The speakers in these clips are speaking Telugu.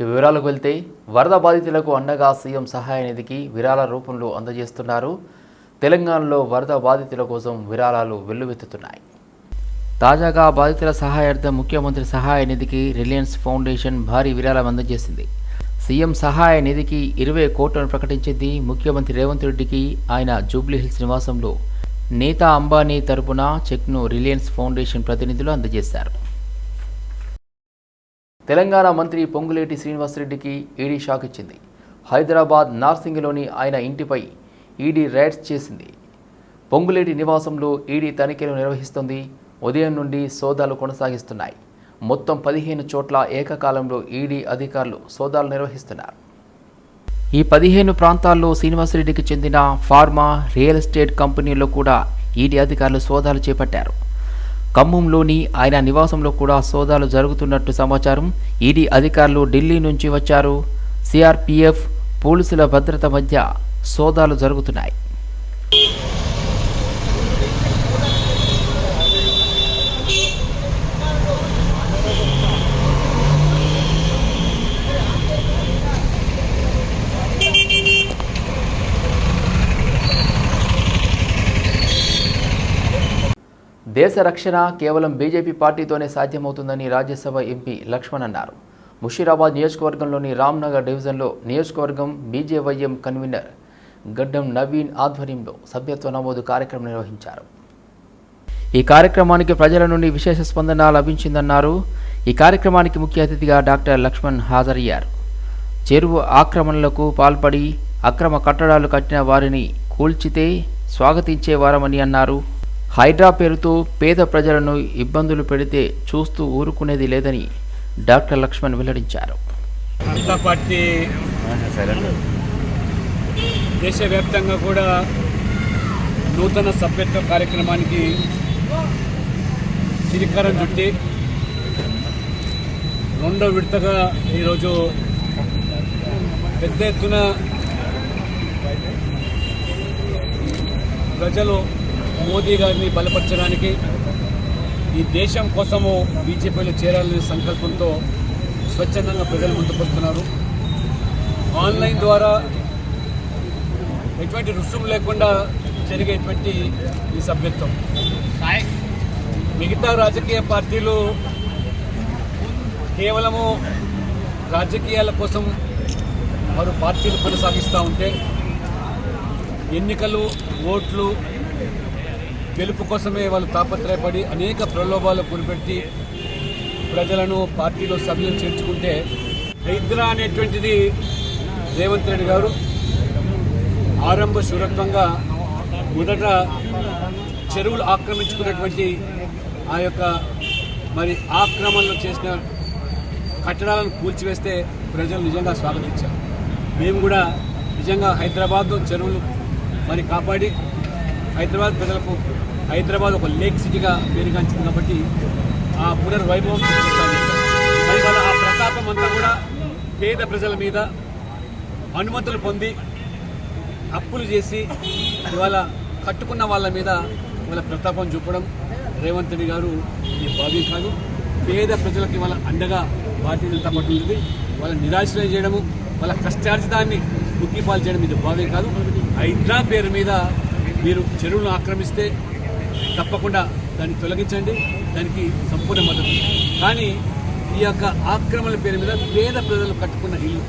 వివరాలకు వెళ్తే వరద బాధితులకు అండగా సీఎం సహాయ నిధికి విరాళ రూపంలో అందజేస్తున్నారు. తెలంగాణలో వరద బాధితుల కోసం విరాళాలు వెల్లువెత్తుతున్నాయి. తాజాగా బాధితుల సహాయార్థం ముఖ్యమంత్రి సహాయ నిధికి రిలయన్స్ ఫౌండేషన్ భారీ విరాళం అందజేసింది. సీఎం సహాయ నిధికి ఇరవై కోట్లను ప్రకటించింది ముఖ్యమంత్రి రేవంత్ రెడ్డికి ఆయన జూబ్లీహిల్స్ నివాసంలో. నేతా అంబానీ తరపున చెక్ను రిలయన్స్ ఫౌండేషన్ ప్రతినిధులు అందజేశారు. తెలంగాణ మంత్రి పొంగులేటి శ్రీనివాసరెడ్డికి ఈడీ షాక్ ఇచ్చింది. హైదరాబాద్ నార్సింగ్లోని ఆయన ఇంటిపై ఈడీ రైడ్స్ చేసింది. పొంగులేటి నివాసంలో ఈడీ తనిఖీలు నిర్వహిస్తుంది. ఉదయం నుండి సోదాలు కొనసాగిస్తున్నాయి. మొత్తం పదిహేను చోట్ల ఏకకాలంలో ఈడీ అధికారులు సోదాలు నిర్వహిస్తున్నారు. ఈ పదిహేను ప్రాంతాల్లో శ్రీనివాసరెడ్డికి చెందిన ఫార్మా రియల్ ఎస్టేట్ కంపెనీల్లో కూడా ఈడీ అధికారులు సోదాలు చేపట్టారు. ఖమ్మంలోని ఆయన నివాసంలో కూడా సోదాలు జరుగుతున్నట్టు సమాచారం. ఈడీ అధికారులు ఢిల్లీ నుంచి వచ్చారు. సిఆర్పిఎఫ్ పోలీసుల భద్రత మధ్య సోదాలు జరుగుతున్నాయి. దేశ రక్షణ కేవలం బీజేపీ పార్టీతోనే సాధ్యమవుతుందని రాజ్యసభ ఎంపీ లక్ష్మణ్ అన్నారు. ముషీరాబాద్ నియోజకవర్గంలోని రామ్నగర్ డివిజన్లో నియోజకవర్గం బీజేవైఎం కన్వీనర్ గడ్డం నవీన్ ఆధ్వర్యంలో సభ్యత్వ నమోదు కార్యక్రమం నిర్వహించారు. ఈ కార్యక్రమానికి ప్రజల నుండి విశేష స్పందన లభించిందన్నారు. ఈ కార్యక్రమానికి ముఖ్య అతిథిగా డాక్టర్ లక్ష్మణ్ హాజరయ్యారు. చెరువు ఆక్రమణలకు పాల్పడి అక్రమ కట్టడాలు కట్టిన వారిని కూల్చితే స్వాగతించేవారమని అన్నారు. హైడ్రా పేరుతో పేద ప్రజలను ఇబ్బందులు పెడితే చూస్తూ ఊరుకునేది లేదని డాక్టర్ లక్ష్మణ్ వెల్లడించారు. దేశవ్యాప్తంగా కూడా నూతన సభ్యత్వ కార్యక్రమానికి శ్రీకారం చుట్టి రెండో విడతగా ఈరోజు పెద్ద ఎత్తున ప్రజలు మోదీ గారిని బలపరచడానికి ఈ దేశం కోసము బీజేపీలో చేరాలనే సంకల్పంతో స్వచ్ఛందంగా ప్రజలు ముందుకొస్తున్నారు ఆన్లైన్ ద్వారా ఎటువంటి రుసుము లేకుండా జరిగేటువంటి ఈ సభ్యత్వం. మిగతా రాజకీయ పార్టీలు కేవలము రాజకీయాల కోసం వారు పార్టీలు కొనసాగిస్తూ ఉంటే ఎన్నికలు ఓట్లు గెలుపు కోసమే వాళ్ళు తాపత్రయపడి అనేక ప్రలోభాలు గురిపెట్టి ప్రజలను పార్టీలో సభ్యులు చేర్చుకుంటే హైద్రా అనేటువంటిది రేవంత్ రెడ్డి గారు ఆరంభ శూరత్వంగా మొదట చెరువులు ఆక్రమించుకున్నటువంటి ఆ యొక్క మరి ఆక్రమణలు చేసిన కట్టడాలను కూల్చివేస్తే ప్రజలు నిజంగా స్వాగతించారు. మేము కూడా నిజంగా హైదరాబాద్ చెరువులు మరి కాపాడి హైదరాబాద్ ప్రజలకు హైదరాబాద్ ఒక లేక్ సిటీగా పేరుగాంచింది కాబట్టి ఆ పునర్వైభవం తీసుకొస్తాను మరి వాళ్ళ ఆ ప్రతాపం అంతా కూడా పేద ప్రజల మీద అనుమతులు పొంది అప్పులు చేసి ఇవాళ కట్టుకున్న వాళ్ళ మీద వాళ్ళ ప్రతాపం చూపడం రేవంత్ రెడ్డి గారు ఈ భావి కాదు. పేద ప్రజలకు ఇవాళ అండగా భారతీయ జనతా పార్టీ ఉంటుంది. వాళ్ళ నిరాశనం చేయడము వాళ్ళ కష్టార్జితాన్ని ముక్కిపాలు చేయడం ఇది భావ్యం కాదు. హైదరా పేరు మీద మీరు చెరువులను ఆక్రమిస్తే తప్పకుండా దాన్ని తొలగించండి దానికి సంపూర్ణ మద్దతు. కానీ ఈ యొక్క ఆక్రమణ పేరు మీద పేద ప్రజలు కట్టుకున్న ఇల్లు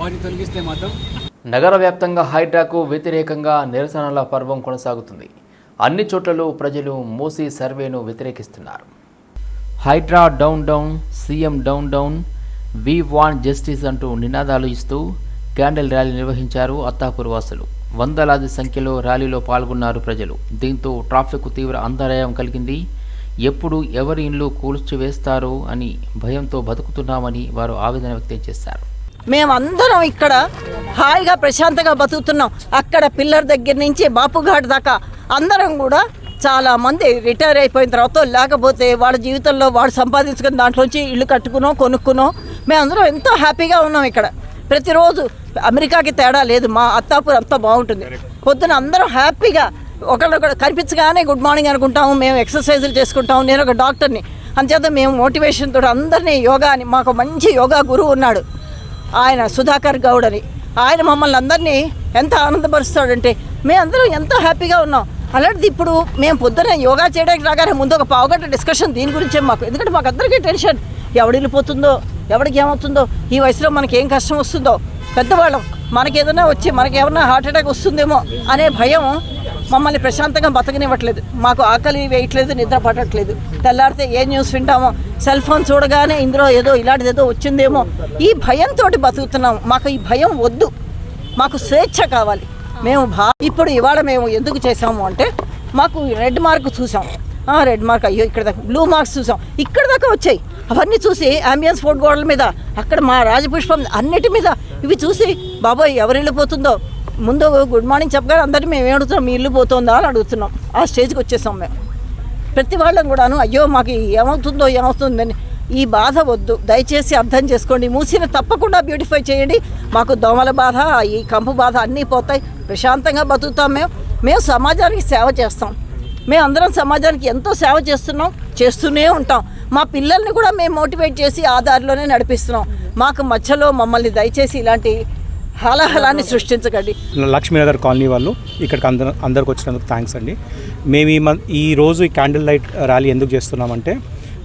వాటిని తొలగిస్తే మాత్రం నగర వ్యాప్తంగా హైడ్రాకు వ్యతిరేకంగా నిరసనల పర్వం కొనసాగుతుంది. అన్ని చోట్లలో ప్రజలు మూసీ సర్వేను వ్యతిరేకిస్తున్నారు. HYDRAA down down CM down down we want justice అంటూ నినాదాలు ఇస్తూ క్యాండిల్ ర్యాలీ నిర్వహించారు అత్తాపూర్ వాసులు వందలాది సంఖ్యలో ర్యాలీలో పాల్గొన్నారు ప్రజలు. దీంతో ట్రాఫిక్ తీవ్ర అంతరాయం కలిగింది. ఎప్పుడు ఎవరి ఇండ్లు కూల్చివేస్తారు అని భయంతో బతుకుతున్నామని వారు ఆవేదన వ్యక్తం చేశారు. మేమందరం ఇక్కడ హాయిగా ప్రశాంతంగా బతుకుతున్నాం. అక్కడ పిల్లర్ దగ్గర నుంచి బాపుఘాట్ దాకా అందరం కూడా చాలా మంది రిటైర్ అయిపోయిన తర్వాత లేకపోతే వాళ్ళ జీవితంలో వాడు సంపాదించుకున్న దాంట్లోంచి ఇల్లు కట్టుకున్నాం కొనుక్కున్నాం. మేమందరం ఎంతో హ్యాపీగా ఉన్నాం ఇక్కడ. ప్రతిరోజు అమెరికాకి తేడా లేదు. మా అత్తాపూర్ అంతా బాగుంటుంది. పొద్దున అందరం హ్యాపీగా ఒకళ్ళొకడు కనిపించగానే గుడ్ మార్నింగ్ అనుకుంటాము. మేము ఎక్సర్సైజులు చేసుకుంటాము. నేను ఒక డాక్టర్ని. అంచేత మేము మోటివేషన్ తోటి అందరినీ యోగా అని మాకు మంచి యోగా గురువు ఉన్నాడు. ఆయన సుధాకర్ గౌడ్ అని. ఆయన మమ్మల్ని అందరినీ ఎంత ఆనందపరుస్తాడంటే మేమందరం ఎంతో హ్యాపీగా ఉన్నాం. అలాంటిది ఇప్పుడు మేము పొద్దున యోగా చేయడానికి రాగానే ముందు ఒక పావుగంట డిస్కషన్ దీని గురించే మాకు. ఎందుకంటే మాకు అందరికీ టెన్షన్ ఎవడు వెళ్ళిపోతుందో ఎవడికి ఏమవుతుందో ఈ వయసులో మనకి ఏం కష్టం వస్తుందో పెద్దవాళ్ళం. మనకి ఏదైనా వచ్చి మనకి ఏమన్నా హార్ట్ అటాక్ వస్తుందేమో అనే భయం మమ్మల్ని ప్రశాంతంగా బతకనివ్వట్లేదు. మాకు ఆకలి వేయట్లేదు నిద్ర పట్టట్లేదు. తెల్లారితే ఏ న్యూస్ వింటామో సెల్ ఫోన్ చూడగానే ఇందులో ఏదో ఇలాంటిది ఏదో వచ్చిందేమో. ఈ భయంతో బతుకుతున్నాం. మాకు ఈ భయం వద్దు. మాకు స్వేచ్ఛ కావాలి. మేము భా ఇప్పుడు ఇవాళ మేము ఎందుకు చేసాము అంటే మాకు రెడ్ మార్క్ చూసాం. ఆ, రెడ్ మార్క్ అయ్యో ఇక్కడ దాకా బ్లూ మార్క్స్ చూసాం. ఇక్కడ దాకా వచ్చాయి. అవన్నీ చూసి అంబియన్స్ ఫోర్ట్ గోడల మీద అక్కడ మా రాజపుష్పం అన్నిటి మీద. ఇవి చూసి బాబాయ్ ఎవరు వెళ్ళిపోతుందో ముందు గుడ్ మార్నింగ్ చెప్పగానే అందరినీ మేము ఏడుతున్నాం మీ ఇల్లు పోతుందా? అని అడుగుతున్నాం. ఆ స్టేజ్కి వచ్చేసాం మేము. ప్రతి వాళ్ళం కూడాను అయ్యో మాకు ఏమవుతుందో ఏమవుతుందని ఈ బాధ వద్దు. దయచేసి అర్థం చేసుకోండి. మూసిన తప్పకుండా బ్యూటిఫై చేయండి. మాకు దోమల బాధ ఈ కంపు బాధ అన్నీ పోతాయి. ప్రశాంతంగా బతుకుతాం మేము. మేము సమాజానికి సేవ చేస్తాం. మేము అందరం సమాజానికి ఎంతో సేవ చేస్తున్నాం. చేస్తూనే ఉంటాం. మా పిల్లల్ని కూడా మేము మోటివేట్ చేసి ఆ దారిలోనే నడిపిస్తున్నాం. మాకు మధ్యలో మమ్మల్ని దయచేసి ఇలాంటి హలహలాన్ని సృష్టించకండి. లక్ష్మీనగర్ కాలనీ వాళ్ళు ఇక్కడికి అందరు అందరికి వచ్చినందుకు థ్యాంక్స్ అండి. మేము ఈ మ ఈ రోజు ఈ క్యాండిల్ లైట్ ర్యాలీ ఎందుకు చేస్తున్నామంటే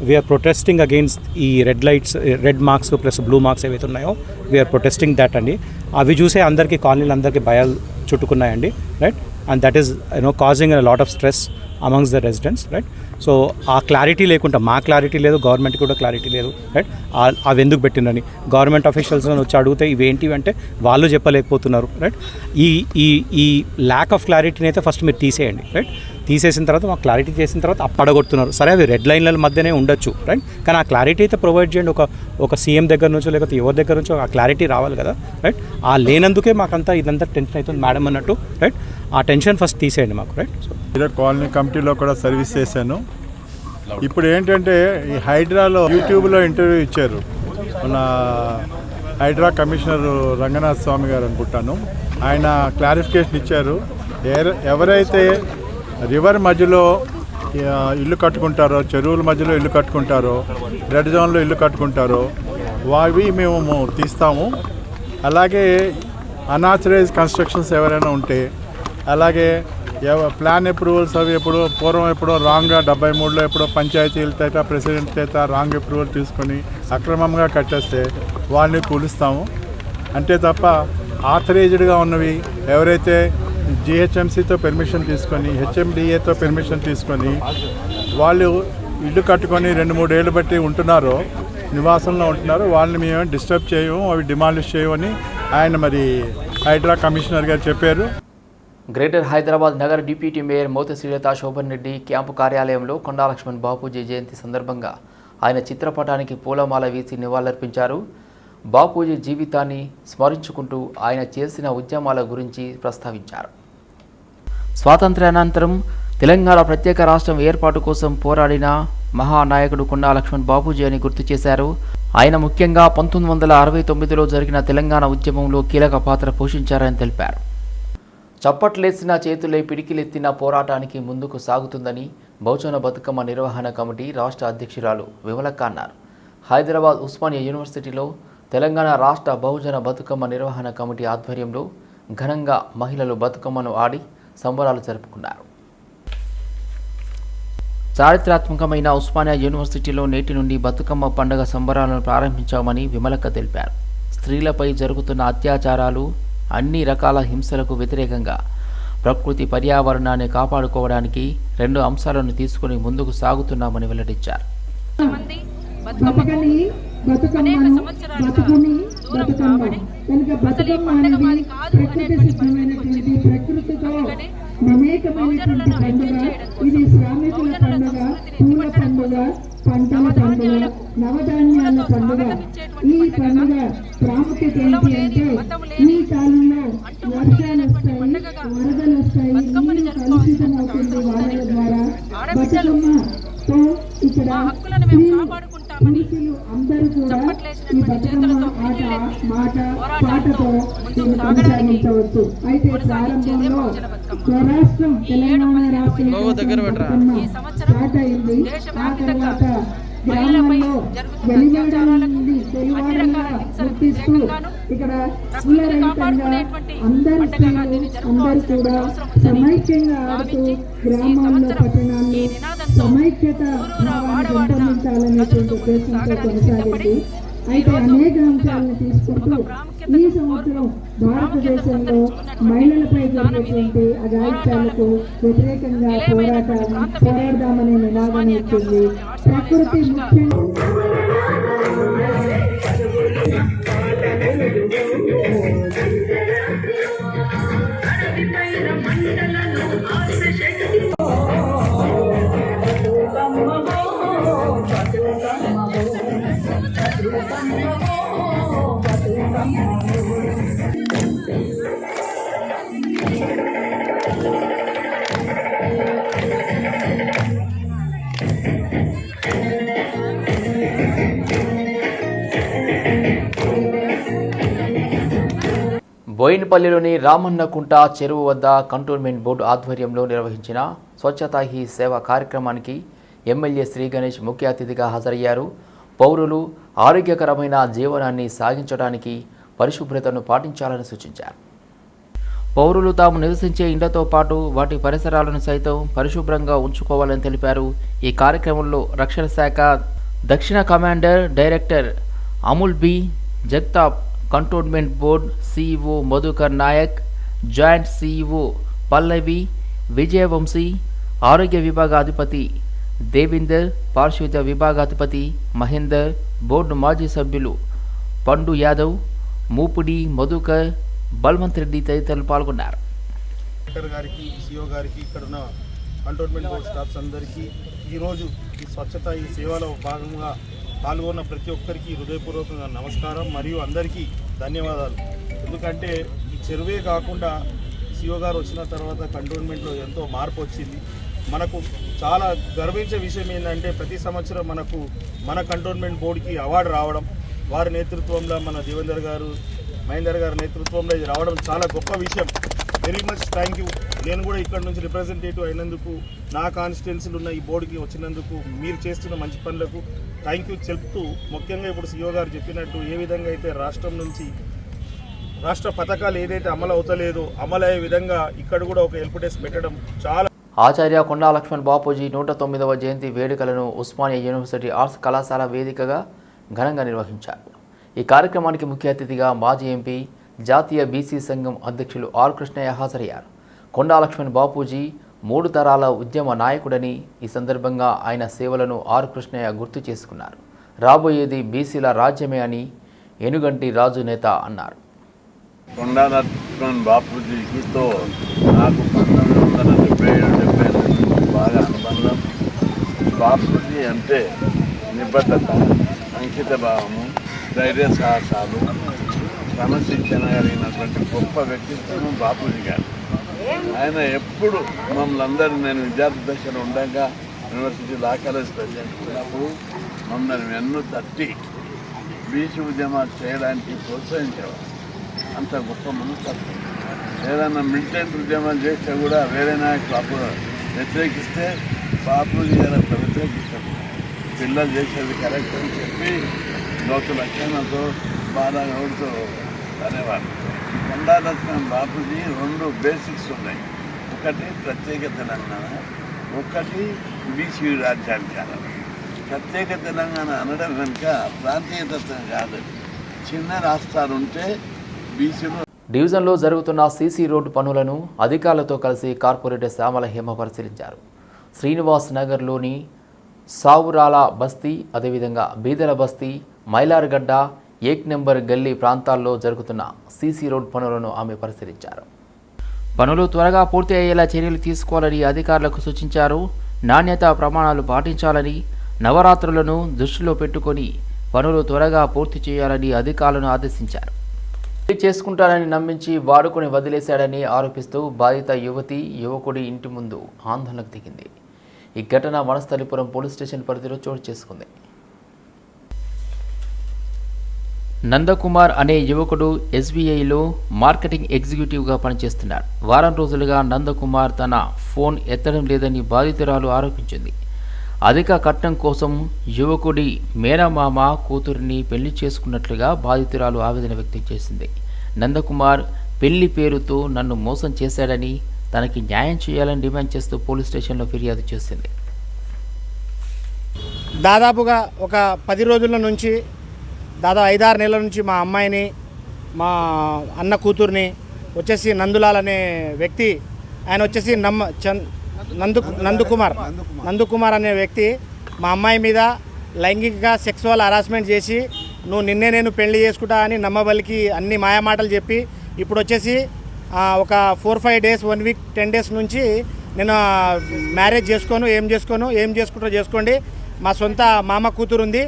వీఆర్ ప్రొటెస్టింగ్ అగెయిన్స్ట్ ఈ red lights red marks plus blue marks ఏవైతే ఉన్నాయో వీఆర్ ప్రొటెస్టింగ్ దాట్ అండి. అవి చూసే అందరికీ కాలనీలు అందరికీ భయాలు చుట్టుకున్నాయండి right and that is you know causing lot of stress amongst the residents right so uh clarity లేకుండా మా క్లారిటీ లేదు గవర్నమెంట్ కూడా క్లారిటీ లేదు రైట్ అవి ఎందుకు పెట్టిందని గవర్నమెంట్ అఫీషియల్స్ వచ్చి అడిగితే ఇవేంటివి అంటే వాళ్ళు చెప్పలేకపోతున్నారు రైట్ ఈ ఈ ఈ ల్యాక్ ఆఫ్ క్లారిటీని అయితే ఫస్ట్ మీరు తీసేయండి రైట్ తీసేసిన తర్వాత మాకు క్లారిటీ చేసిన తర్వాత అప్పడగొడుతున్నారు. సరే అవి రెడ్ లైన్ల మధ్యనే ఉండొచ్చు రైట్ కానీ ఆ క్లారిటీ అయితే ప్రొవైడ్ చేయండి. ఒక ఒక సీఎం దగ్గర నుంచో లేకపోతే ఎవరి దగ్గర నుంచో ఆ క్లారిటీ రావాలి కదా రైట్ ఆ లేనందుకే మాకంతా ఇదంతా టెన్షన్ అవుతుంది మేడం అన్నట్టు రైట్ ఆ టెన్షన్ ఫస్ట్ తీసేయండి మాకు రైట్ సో కాలనీ కమిటీలో కూడా సర్వీస్ చేశాను. ఇప్పుడు ఏంటంటే ఈ హైడ్రాలో యూట్యూబ్లో ఇంటర్వ్యూ ఇచ్చారు. మన హైడ్రా కమిషనర్ రంగనాథ్ స్వామి గారు అనుకుంటాను. ఆయన క్లారిఫికేషన్ ఇచ్చారు. ఎవరైతే రివర్ మధ్యలో ఇల్లు కట్టుకుంటారో చెరువుల మధ్యలో ఇల్లు కట్టుకుంటారో రెడ్ జోన్లో ఇల్లు కట్టుకుంటారో వావి మేము తీస్తాము. అలాగే అనాథరైజ్ కన్స్ట్రక్షన్స్ ఎవరైనా ఉంటే అలాగే ఎవ- ప్లాన్ అప్రూవల్స్ అవి ఎప్పుడో పూర్వం ఎప్పుడో రాంగ్గా డెబ్బై మూడులో ఎప్పుడో పంచాయతీల చేత ప్రెసిడెంట్ చేత రాంగ్ అప్రూవల్ తీసుకొని అక్రమంగా కట్టేస్తే వాళ్ళని కూలుస్తాము. అంతే తప్ప ఆథరైజ్డ్గా ఉన్నవి ఎవరైతే జిహెచ్ఎంసీతో పెర్మిషన్ తీసుకొని హెచ్ఎండిఏతో పెర్మిషన్ తీసుకొని వాళ్ళు ఇల్లు కట్టుకొని రెండు మూడు ఏళ్ళు బట్టి ఉంటున్నారో నివాసంలో ఉంటున్నారో వాళ్ళని మేము డిస్టర్బ్ చేయము అవి డిమాలిష్ చేయమని ఆయన మరి హైడ్రా కమిషనర్ గారు చెప్పారు. గ్రేటర్ హైదరాబాద్ నగర deputy mayor Motha Srilatha Shobhan Reddy camp కార్యాలయంలో కొండా లక్ష్మణ్ బాపూజీ జయంతి సందర్భంగా ఆయన చిత్రపటానికి పూలమాల వేసి నివాళులర్పించారు. బాపూజీ జీవితాన్ని స్మరించుకుంటూ ఆయన చేసిన ఉద్యమాల గురించి ప్రస్తావించారు. స్వాతంత్ర్యానంతరం తెలంగాణ ప్రత్యేక రాష్ట్రం ఏర్పాటు కోసం పోరాడిన మహానాయకుడు కొండా లక్ష్మణ్ బాపూజీ అని గుర్తు చేశారు. ఆయన ముఖ్యంగా పంతొమ్మిది వందల అరవై తొమ్మిదిలో జరిగిన తెలంగాణ ఉద్యమంలో కీలక పాత్ర పోషించారని తెలిపారు. చప్పట్లేసిన చేతులే పిడికిలెత్తిన పోరాటానికి ముందుకు సాగుతుందని బహుజన బతుకమ్మ నిర్వహణ కమిటీ రాష్ట్ర అధ్యక్షురాలు విమలక్క అన్నారు. హైదరాబాద్ ఉస్మానియా యూనివర్సిటీలో తెలంగాణ రాష్ట్ర బహుజన బతుకమ్మ నిర్వహణ కమిటీ ఆధ్వర్యంలో ఘనంగా మహిళలు బతుకమ్మను ఆడి సంబరాలు జరుపుకున్నారు. చారిత్రాత్మకమైన ఉస్మానియా యూనివర్సిటీలో నేటి నుండి బతుకమ్మ పండుగ సంబరాలను ప్రారంభించామని విమలక్క తెలిపారు. స్త్రీలపై జరుగుతున్న అత్యాచారాలు అన్ని రకాల హింసలకు వ్యతిరేకంగా ప్రకృతి పర్యావరణాన్ని కాపాడుకోవడానికి రెండు అంశాలను తీసుకుని ముందుకు సాగుతున్నామని వెల్లడించారు. మంది బతుకమ్మకు అనేక సంవత్సరాలుగా దూరం కాబడి అసలు ఈ పండుగ మాది కాదు అనేటువంటి పరిస్థితికి వచ్చింది. అందుకనే బహుజనులను ఐక్యం చేయడం కోసం బహుజనుల సంస్కృతిని నిలబెట్టడం కోసం నవధాన్యాల నవధాన్యాల పండుగ. ఈ పండుగ ప్రాముఖ్యత ఏంటి అంటే ఈ కాలంలో వర్షాలు పండుగగా బతుకమ్మని జరుపుకోవాల్సిన వాళ్ళ ద్వారా. ఆడబిడ్డలు మా హక్కులను మేము కాపాడుకుంటామని చప్పట్లేసినటువంటి చేతులతో పిడికిళ్ళెత్తి పోరాటాలతో ముందుకు సాగడానికి కొనసాగించేదే బహుజన బతుకమ్మ. ఈ ఏడు పదిహేను ఈ సంవత్సరం దేశవ్యాప్తంగా మహిళలపై జరుగుతున్న అత్యాచారాలకు అన్ని రకాల హింసలకు వ్యతిరేకంగాను ప్రకృతిని కాపాడుకునేటువంటి పండుగగా దీన్ని జరుపుకోవాల్సినటువంటి అవసరం ఉందని భావించి ఈ సంవత్సరం ఈ నినాదంతో ఊరూరా వాడవాడన ప్రజలతో ముందుకు సాగడానికి సిద్ధపడి ఈ అయితే రోజు అనేక ఒక అంశాలను తీసుకుంటూ ప్రాముఖ్యతను ఈ సంవత్సరం భారతదేశంలో మహిళలపై జరిగినటువంటి అగాయిత్యాలకు వ్యతిరేకంగా పోరాటం పోరాడదామనే నినాదం ఇచ్చింది ప్రకృతి ముఖ్యంగా బోయినపల్లిలోని రామన్నకుంట చెరువు వద్ద కంటోన్మెంట్ బోర్డు ఆధ్వర్యంలో నిర్వహించిన స్వచ్ఛతా హీ సేవ కార్యక్రమానికి ఎమ్మెల్యే శ్రీ గణేష్ ముఖ్య అతిథిగా హాజరయ్యారు. పౌరులు ఆరోగ్యకరమైన జీవనాన్ని సాగించడానికి పరిశుభ్రతను పాటించాలని సూచించారు. పౌరులు తాము నివసించే ఇండ్లతో పాటు వాటి పరిసరాలను సైతం పరిశుభ్రంగా ఉంచుకోవాలని తెలిపారు. ఈ కార్యక్రమంలో రక్షణ శాఖ దక్షిణ commander director Amul B. Jagtap cantonment board CEO Madhukar Naik joint CEO Pallavi Vijayavamsi ఆరోగ్య విభాగాధిపతి దేవిందర్ పారిశుద్ధ్య విభాగాధిపతి మహేందర్ బోర్డు మాజీ సభ్యులు పండు యాదవ్ మూపుడి మధుకర్ బల్వంత్ రెడ్డి తదితరులు పాల్గొన్నారు. కలెక్టర్ గారికి సిఓ గారికి ఇక్కడ ఉన్న కంటోన్మెంట్ బోర్డు స్టాఫ్స్ అందరికీ ఈరోజు ఈ స్వచ్ఛత ఈ సేవలో భాగంగా పాల్గొన్న ప్రతి ఒక్కరికి హృదయపూర్వకంగా నమస్కారం. మరియు అందరికీ ధన్యవాదాలు. ఎందుకంటే ఈ చెరువే కాకుండా సిఓ గారు వచ్చిన తర్వాత కంటోన్మెంట్లో ఎంతో మార్పు వచ్చింది. మనకు చాలా గర్వించే విషయం ఏంటంటే ప్రతి సంవత్సరం మనకు మన కంటోన్మెంట్ బోర్డుకి అవార్డు రావడం వారి నేతృత్వంలో మన దేవేందర్ గారు మహేందర్ గారి నేతృత్వంలో ఇది రావడం చాలా గొప్ప విషయం. Very much thank you. నేను కూడా ఇక్కడ నుంచి రిప్రజెంటేటివ్ అయినందుకు నా కాన్స్టిట్యున్సీలు ఉన్న ఈ బోర్డుకి వచ్చినందుకు మీరు చేస్తున్న మంచి పనులకు థ్యాంక్ యూ చెప్తూ ముఖ్యంగా ఇప్పుడు సీఓ గారు చెప్పినట్టు ఏ విధంగా అయితే రాష్ట్రం నుంచి రాష్ట్ర పథకాలు ఏదైతే అమలు అవుతలేదో అమలయ్యే విధంగా ఇక్కడ కూడా ఒక హెల్ప్ డెస్క్ పెట్టడం చాలా ఆచార్య కొండా లక్ష్మణ్ బాపూజీ నూట తొమ్మిదవ జయంతి వేడుకలను ఉస్మానియా యూనివర్సిటీ ఆర్ట్స్ కళాశాల వేదికగా ఘనంగా నిర్వహించారు. ఈ కార్యక్రమానికి ముఖ్య అతిథిగా మాజీ ఎంపీ జాతీయ బీసీ సంఘం అధ్యక్షులు ఆర్ కృష్ణయ్య హాజరయ్యారు. కొండా లక్ష్మణ్ బాపూజీ మూడు తరాల ఉద్యమ నాయకుడని ఈ సందర్భంగా ఆయన సేవలను ఆర్ కృష్ణయ్య గుర్తు చేసుకున్నారు. రాబోయేది బీసీల రాజ్యమే అని ఎనుగంటి రాజు నేత అన్నారు. కొండా లక్ష్మణ్ బాపూజీతో నాకు పంతొమ్మిది వందల డెబ్బై ఏడు డెబ్బై బాగా అనుబంధం. బాపూజీ అంటే నిబద్ధత అంకిత భావము ధైర్య సాహసాలు క్రమశిక్షణ కలిగినటువంటి గొప్ప వ్యక్తిత్వం బాపూజీ గారు. ఆయన ఎప్పుడు మమ్మల్ని అందరూ నేను విద్యార్థి దశలో ఉండగా యూనివర్సిటీ లా కాలేజ్ ప్రెసిడెంట్ ఉన్నప్పుడు మమ్మల్ని వెన్ను తట్టి బీచ్ ఉద్యమాలు చేయడానికి ప్రోత్సహించేవారు. అంత గొప్ప మనస్తత్వం. ఏదైనా మిలిటెంట్ ఉద్యమాలు చేస్తే కూడా వేరే నాయకులు అప్పుడు వ్యతిరేకిస్తే బాపూజీ గారు అంత వ్యతిరేకిస్తారు. పిల్లలు చేసేది కరెక్ట్ అని చెప్పి లోతు లక్షణంతో బాగా ఓడుతూ అనేవారు. కొండా లక్ష్మణ్ బాపూజీ రెండు బేసిక్స్ ఉన్నాయి. ఒకటి ప్రత్యేక తెలంగాణ ఒకటి బీసీ రాజ్యాధికారం ప్రత్యేక తెలంగాణ అనడం వెనుక ప్రాంతీయతత్వం కాదు. చిన్న రాష్ట్రాలు ఉంటే బీసీలు డివిజన్లో జరుగుతున్న సీసీ రోడ్డు పనులను అధికారులతో కలిసి కార్పొరేటర్ శ్యామల హేమ పరిశీలించారు. శ్రీనివాస్ నగర్లోని సావురాల బస్తీ అదేవిధంగా బీదల బస్తీ మైలార్గడ్డ ఏక్ నెంబర్ గల్లీ ప్రాంతాల్లో జరుగుతున్న సీసీ రోడ్ పనులను ఆమె పరిశీలించారు. పనులు త్వరగా పూర్తి అయ్యేలా చర్యలు తీసుకోవాలని అధికారులకు సూచించారు. నాణ్యత ప్రమాణాలు పాటించాలని నవరాత్రులను దృష్టిలో పెట్టుకొని పనులు త్వరగా పూర్తి చేయాలని అధికారులను ఆదేశించారు. చేసుకుంటానని నమ్మించి వాడుకొని వదిలేశాడని ఆరోపిస్తూ బాధిత యువతి యువకుడి ఇంటి ముందు ఆందోళనకు దిగింది. ఈ ఘటన వనస్థలిపురం పోలీస్ స్టేషన్ పరిధిలో చోటు చేసుకుంది. నందకుమార్ అనే యువకుడు ఎస్బీఐలో మార్కెటింగ్ ఎగ్జిక్యూటివ్గా పనిచేస్తున్నాడు. వారం రోజులుగా నందకుమార్ తన ఫోన్ ఎత్తడం లేదని బాధితురాలు ఆరోపించింది. అధిక కట్నం కోసం యువకుడి మేనమామ కూతురిని పెళ్ళి చేసుకున్నట్లుగా బాధితురాలు ఆవేదన వ్యక్తం చేసింది. నందకుమార్ పెళ్ళి పేరుతో నన్ను మోసం చేశాడని తనకి న్యాయం చేయాలని డిమాండ్ చేస్తూ పోలీస్ స్టేషన్లో ఫిర్యాదు చేసింది. దాదాపుగా ఒక పది రోజుల నుంచి దాదాపు ఐదారు నెలల నుంచి మా అమ్మాయిని మా అన్న కూతుర్ని వచ్చేసి నందులాల్ అనే వ్యక్తి ఆయన వచ్చేసి నమ్మ చంద్ నందు నందుకుమార్ నందుకుమార్ అనే వ్యక్తి మా అమ్మాయి మీద లైంగిక సెక్సువల్ హరాస్మెంట్ చేసి నువ్వు నిన్నే నేను పెళ్ళి చేసుకుంటా అని నమ్మబలికి అన్ని మాయమాటలు చెప్పి ఇప్పుడు వచ్చేసి ఒక four five days one week ten days నుంచి నేను మ్యారేజ్ చేసుకోను ఏం చేసుకోను ఏం చేసుకుంటారో చేసుకోండి. మా సొంత మామ కూతురు ఉంది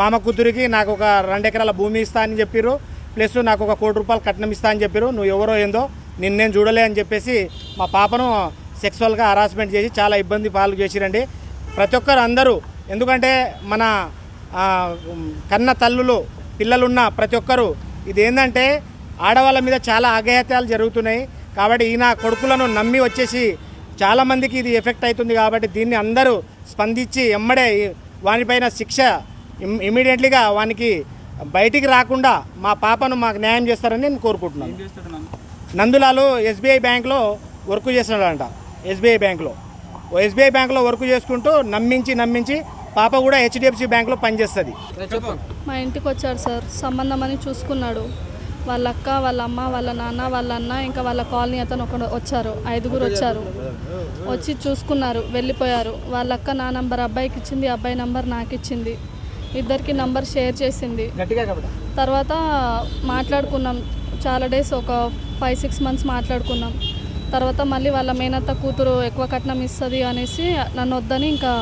మామ కూతురికి నాకు ఒక రెండు ఎకరాల భూమి ఇస్తా అని చెప్పారు ప్లస్ నాకు ఒక కోటి రూపాయలు కట్నం ఇస్తా అని చెప్పారు నువ్వు ఎవరో ఏందో నిన్న నేను చూడలే అని చెప్పేసి మా పాపను సెక్సువల్గా హరాస్మెంట్ చేసి చాలా ఇబ్బంది పాలు చేసిరండి. ప్రతి ఒక్కరు అందరూ ఎందుకంటే మన కన్న తల్లులు పిల్లలున్న ప్రతి ఒక్కరు ఇది ఏంటంటే ఆడవాళ్ళ మీద చాలా అఘాయిత్యాలు జరుగుతున్నాయి. కాబట్టి ఈయన కొడుకులను నమ్మి వచ్చేసి చాలామందికి ఇది ఎఫెక్ట్ అవుతుంది కాబట్టి దీన్ని అందరూ స్పందించి ఎమ్మడే వానిపైన శిక్ష ఇమీడియట్లీగా వానికి బయటికి రాకుండా మా పాపను మాకు న్యాయం చేస్తారని నేను కోరుకుంటున్నాను. నందులాలు ఎస్బీఐ బ్యాంక్లో వర్క్ చేస్తున్నాడంట ఎస్బీఐ బ్యాంక్లో. ఎస్బీఐ బ్యాంక్లో వర్క్ చేసుకుంటూ నమ్మించి నమ్మించి పాప కూడా హెచ్డిఎఫ్సి బ్యాంక్లో పనిచేస్తుంది. మా ఇంటికి వచ్చాడు సార్ సంబంధం అని చూసుకున్నాడు. వాళ్ళ అక్క వాళ్ళ అమ్మ వాళ్ళ నాన్న వాళ్ళ అన్న ఇంకా వాళ్ళ కాలనీ అతను ఒక వచ్చారు ఐదుగురు వచ్చారు. వచ్చి చూసుకున్నారు వెళ్ళిపోయారు. వాళ్ళ అక్క నా నంబర్ అబ్బాయికి ఇచ్చింది అబ్బాయి నంబర్ నాకు ఇచ్చింది ఇద్దరికి నంబర్ షేర్ చేసింది. తర్వాత మాట్లాడుకున్నాం. చాలా డేస్ ఒక ఫైవ్ సిక్స్ మంత్స్ మాట్లాడుకున్నాం. తర్వాత మళ్ళీ వాళ్ళ మేనత్త కూతురు ఎక్కువ కట్నం ఇస్తుంది అనేసి నన్ను వద్దని ఇంకా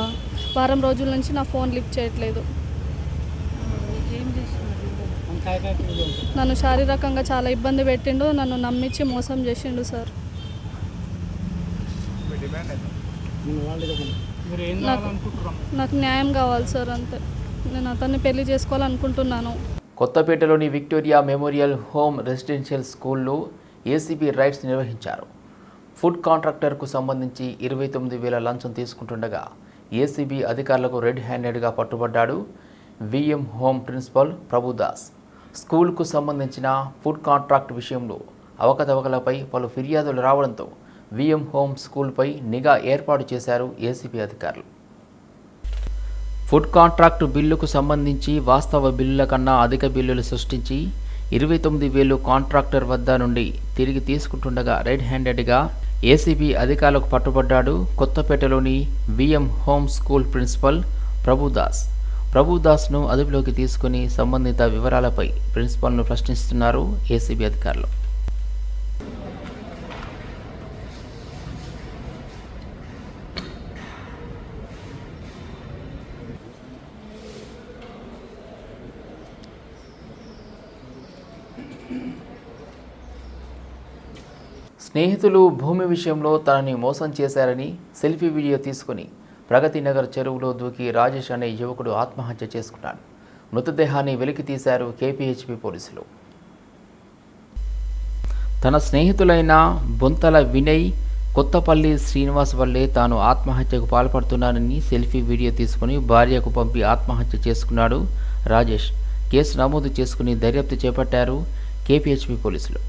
వారం రోజుల నుంచి నా ఫోన్ లిఫ్ట్ చేయట్లేదు. నన్ను శారీరకంగా చాలా ఇబ్బంది పెట్టిండు. నన్ను నమ్మించి మోసం చేసిండు సార్. నాకు నాకు న్యాయం కావాలి సార్ అంతే. నేను అతన్ని పెళ్ళి చేసుకోవాలనుకుంటున్నాను. కొత్తపేటలోని విక్టోరియా మెమోరియల్ హోమ్ రెసిడెన్షియల్ స్కూల్లో ఏసీబీ రైడ్స్ నిర్వహించారు. ఫుడ్ కాంట్రాక్టర్కు సంబంధించి ఇరవై తొమ్మిది వేల లంచం తీసుకుంటుండగా ఏసీబీ అధికారులకు రెడ్ హ్యాండెడ్గా పట్టుబడ్డాడు విఎం హోమ్ ప్రిన్సిపల్ ప్రభుదాస్. స్కూల్కు సంబంధించిన ఫుడ్ కాంట్రాక్ట్ విషయంలో అవకతవకలపై పలు ఫిర్యాదులు రావడంతో విఎం హోమ్ స్కూల్పై నిఘా ఏర్పాటు చేశారు ఏసీబీ అధికారులు. ఫుడ్ కాంట్రాక్టు బిల్లుకు సంబంధించి వాస్తవ బిల్లుల కన్నా అధిక బిల్లులు సృష్టించి ఇరవై తొమ్మిది వేలు కాంట్రాక్టర్ వద్ద నుండి తిరిగి తీసుకుంటుండగా రెడ్ హ్యాండెడ్గా ఏసీబీ అధికారులకు పట్టుబడ్డాడు కొత్తపేటలోని VM home school principal Prabhudas. ప్రభుదాస్ను అదుపులోకి తీసుకుని సంబంధిత వివరాలపై ప్రిన్సిపల్ను ప్రశ్నిస్తున్నారు ఏసీబీ అధికారులు. స్నేహితులు భూమి విషయంలో తనని మోసం చేశారని సెల్ఫీ వీడియో తీసుకుని ప్రగతి నగర్ చెరువులో దూకి రాజేష్ అనే యువకుడు ఆత్మహత్య చేసుకున్నాడు. మృతదేహాన్ని వెలికి తీశారు కేపీహెచ్పి పోలీసులు. తన స్నేహితులైన బొంతల వినయ్ కొత్తపల్లి శ్రీనివాస్ వల్లే తాను ఆత్మహత్యకు పాల్పడుతున్నానని సెల్ఫీ వీడియో తీసుకుని భార్యకు పంపి ఆత్మహత్య చేసుకున్నాడు రాజేష్. కేసు నమోదు చేసుకుని దర్యాప్తు చేపట్టారు కేపీహెచ్పి పోలీసులు.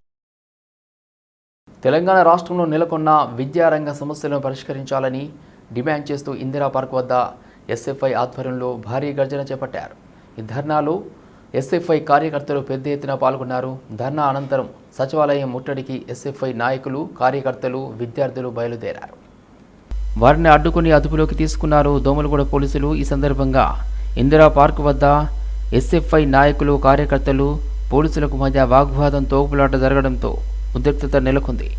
తెలంగాణ రాష్ట్రంలో నెలకొన్న విద్యారంగ సమస్యలను పరిష్కరించాలని డిమాండ్ చేస్తూ ఇందిరా పార్క్ వద్ద ఎస్ఎఫ్ఐ ఆధ్వర్యంలో భారీ గర్జన చేపట్టారు. ఈ ధర్నాలో ఎస్ఎఫ్ఐ కార్యకర్తలు పెద్ద ఎత్తున పాల్గొన్నారు. ధర్నా అనంతరం సచివాలయం ముట్టడికి ఎస్ఎఫ్ఐ నాయకులు కార్యకర్తలు విద్యార్థులు బయలుదేరారు. వారిని అడ్డుకుని అదుపులోకి తీసుకున్నారు దోమలగూడ పోలీసులు. ఈ సందర్భంగా ఇందిరా పార్క్ వద్ద ఎస్ఎఫ్ఐ నాయకులు కార్యకర్తలు పోలీసులకు మధ్య వాగ్వాదం తోపులాట జరగడంతో ఉద్రిక్తత నెలకొంది.